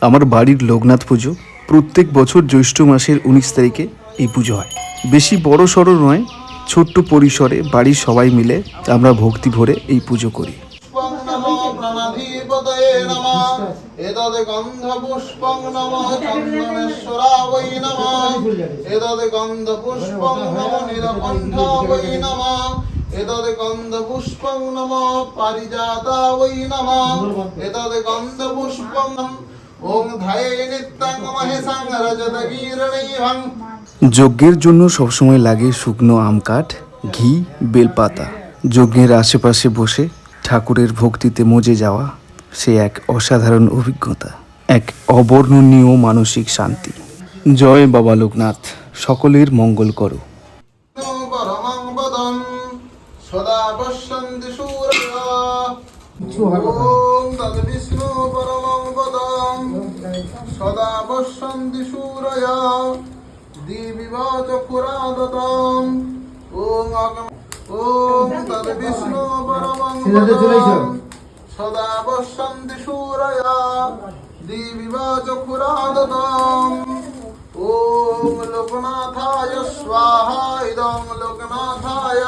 আমার বাড়ির লোকনাথ পুজো প্রত্যেক বছর জ্যৈষ্ঠ মাসের উনিশ তারিখে এই পুজো হয়। বেশি বড় সড়ো নয়, ছোট্ট পরিসরে বাড়ির সবাই মিলে আমরা ভক্তি ভরে এই পুজো করি। পুষ্পং নমো পারিজাতা নমঃ। গন্ধ পুষ্পং যজ্ঞের জন্য সবসময় লাগে শুকনো আম কাঠ ঘি বেলপাতা। যজ্ঞের আশেপাশে বসে ঠাকুরের ভক্তিতে মজে যাওয়া সে এক অসাধারণ অভিজ্ঞতা এক অবর্ণনীয় মানসিক শান্তি। জয় বাবা লোকনাথ সকলের মঙ্গল করো। সদা পশ্যন্তি সূরয়া ওম পরমং পদম সদা পশ্যন্তি সূরয়া। দিবিবা চক্ষুরাদতম ওম ওম তদ্বিষ্ণু পরমং পদম সদা পশ্যন্তি সূরয়া। দিবিবা চক্ষুরাদতম ওম লোকনাথায় স্বাহা। ইদং লোকনাথায়